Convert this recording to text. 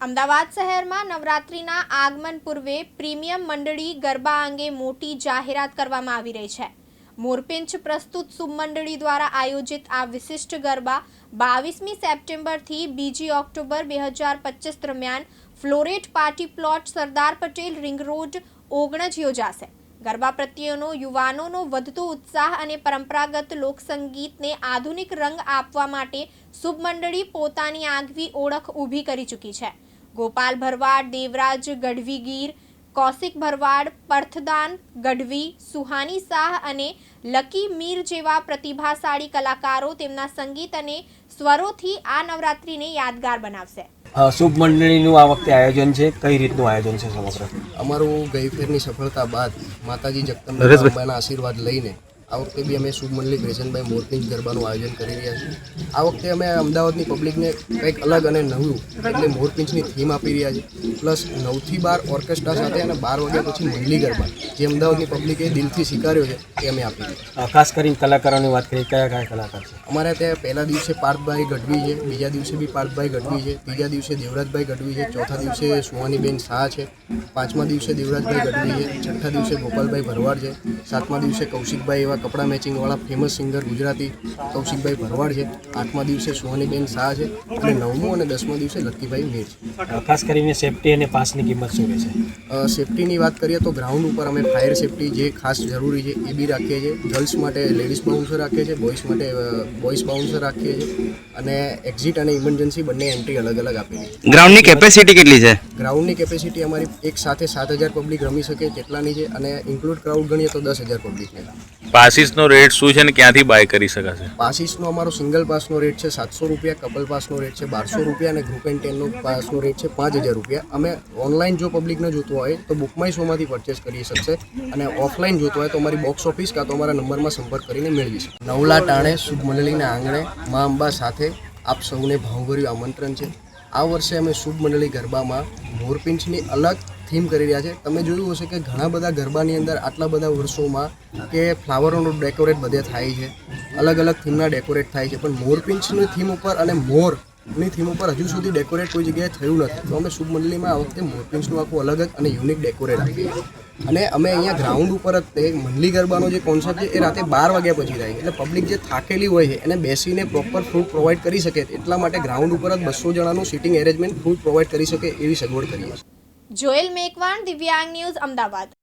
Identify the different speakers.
Speaker 1: અમદાવાદ શહેરમાં નવરાત્રિના આગમન પૂર્વે પ્રીમિયમ મંડળી ગરબા અંગે મોટી જાહેરાત કરવામાં આવી રહી છે. મોરપિંચ પ્રસ્તુત સુમંડળી દ્વારા આયોજિત આ વિશિષ્ટ ગરબા બાવીસમી સપ્ટેમ્બરથી બીજી ઓક્ટોબર બે હજાર પચીસ દરમિયાન Floret party plot Sardar Patel ring road Ognaj યોજાશે. ગરબા પ્રત્યેનો યુવાનોનો વધતો ઉત્સાહ અને પરંપરાગત લોકસંગીતને આધુનિક રંગ આપવા માટે શુભ મંડળી પોતાની આગવી ઓળખ ઊભી કરી ચૂકી છે. ગોપાલ ભરવાડ દેવરાજ ગઢવી ગીર કૌશિક ભરવાડ પર્થદાન ગઢવી સુહાની શાહ અને લકી મીર જેવા પ્રતિભાશાળી કલાકારો તેમના સંગીત અને સ્વરોથી આ નવરાત્રિને યાદગાર બનાવશે.
Speaker 2: શુભ મંડળીનું આ વખતે આયોજન છે. કઈ રીતનું આયોજન છે સમગ્ર?
Speaker 3: અમારું ગઈ ફેરની સફળતા બાદ માતાજી જગદંબા આશીર્વાદ લઈને આ વખતે બી અમે શુભ મંડળી ગ્રેશનભાઈ મોરપિંચ ગરબાનું આયોજન કરી રહ્યા છીએ. આ વખતે અમે અમદાવાદની પબ્લિકને કંઈક અલગ અને નવું એટલે મોરપિંચની થીમ આપી રહ્યા છીએ. પ્લસ નવથી બાર ઓર્કેસ્ટ્રા સાથે અને બાર વાગ્યા પછી મંડળી ગરબા જે અમદાવાદની પબ્લિકે દિલથી સ્વીકાર્યો છે એ અમે આપી રહ્યા
Speaker 2: ખાસ કરીને કલાકારોની વાત કરીએ કયા કયા કલાકાર છે?
Speaker 3: અમારે ત્યાં પહેલા દિવસે પાર્થભાઈ ગઢવી છે બીજા દિવસે બી પાર્થભાઈ ગઢવી છે ત્રીજા દિવસે દેવરાજભાઈ ગઢવી છે ચોથા દિવસે સુહાનીબેન શાહ છે પાંચમા દિવસે દેવરાજભાઈ ગઢવી છે છઠ્ઠા દિવસે ગોપાલભાઈ ભરવાડ છે સાતમા દિવસે કૌશિકભાઈ એવા કપડાં મેચિંગવાળા ફેમસ સિંગર ગુજરાતી કૌશિકભાઈ ભરવાડ છે. આઠમા દિવસે સુહાનીબેન શાહ છે અને નવમું અને દસમા દિવસે લક્કીભાઈ મેર છે.
Speaker 2: ખાસ કરીને સેફટી અને પાસની કિંમત શું રહેશે?
Speaker 3: અ, સેફટીની વાત કરીએ તો ગ્રાઉન્ડ ઉપર અમે ફાયર સેફટી જે ખાસ જરૂરી છે એ બી રાખીએ છીએ. ગર્લ્સ માટે લેડીઝ બાઉન્સર રાખીએ છીએ બોಯ್સ માટે બોಯ್સ બાઉન્સર રાખીએ છીએ અને એક્ઝિટ અને ઇમરજન્સી બંને એન્ટ્રી અલગ અલગ આપી છે.
Speaker 4: ગ્રાઉન્ડની કેપેસિટી કેટલી છે?
Speaker 3: ગ્રાઉન્ડની કેપેસિટી અમારી એક સાથે સાત હજાર પબ્લિક રમી શકે તેટલાની છે અને ઇન્ક્લુડ ક્રાઉડ ગણીએ તો દસ હજાર પબ્લિકને
Speaker 5: પાસીસનો રેટ શું છે ને ક્યાંથી બાય કરી શકાશે?
Speaker 3: પાસીસનો અમારો સિંગલ પાસનો રેટ છે સાતસો રૂપિયા કપલ પાસનો રેટ છે બારસો રૂપિયા અને ગ્રુપ એન્ડ ટેનનો પાસનો રેટ છે પાંચ હજાર રૂપિયા. અમે ઓનલાઈન જો પબ્લિકને જોતું હોય તો બુકમાઈ શોમાંથી પરચેસ કરી શકશે અને ઓફલાઈન જોતું હોય તો અમારી બોક્સ ઓફિસ કાં તો અમારા નંબરમાં સંપર્ક કરીને મેળવી શકે નવલા ટાણે શુભ મંડળીના આંગણે મા અંબા સાથે આપ સૌને ભાવભર્યું આમંત્રણ છે. આ વર્ષે અમે શુભ મંડળી ગરબામાં મોરપિંચની અલગ થીમ કરી રહ્યા છે. તમે જોયું હશે કે ઘણા બધા ગરબાની અંદર આટલા બધા વર્ષોમાં કે ફ્લાવરોનું ડેકોરેટ બધે થાય છે. અલગ અલગ થીમના ડેકોરેટ થાય છે. પણ મોરપિંચની થીમ ઉપર અને મોરની થીમ ઉપર હજુ સુધી ડેકોરેટ કોઈ જગ્યાએ થયું નથી. તો અમે શુભ મંડળીમાં આ વખતે મોરપિંચનું આખું અલગ જ અને યુનિક ડેકોરેટ આપીએ અને અમે અહીંયા ગ્રાઉન્ડ ઉપર જ તે મંડલી ગરબાનો જે કોન્સેપ્ટ છે, એ રાતે બાર વાગ્યા પછી થાય એટલે પબ્લિક જે થાકેલી હોય છે, એને બેસીને પ્રોપર ફૂડ પ્રોવાઈડ કરી શકે. એટલા માટે ગ્રાઉન્ડ ઉપર જ બસો જણાનું સિટિંગ એરેન્જમેન્ટ ફૂડ પ્રોવાઈડ કરી શકે એવી સગવડ કરીએ છીએ.
Speaker 1: જોયેલ મેકવાણ દિવ્યાંગ ન્યૂઝ અમદાવાદ.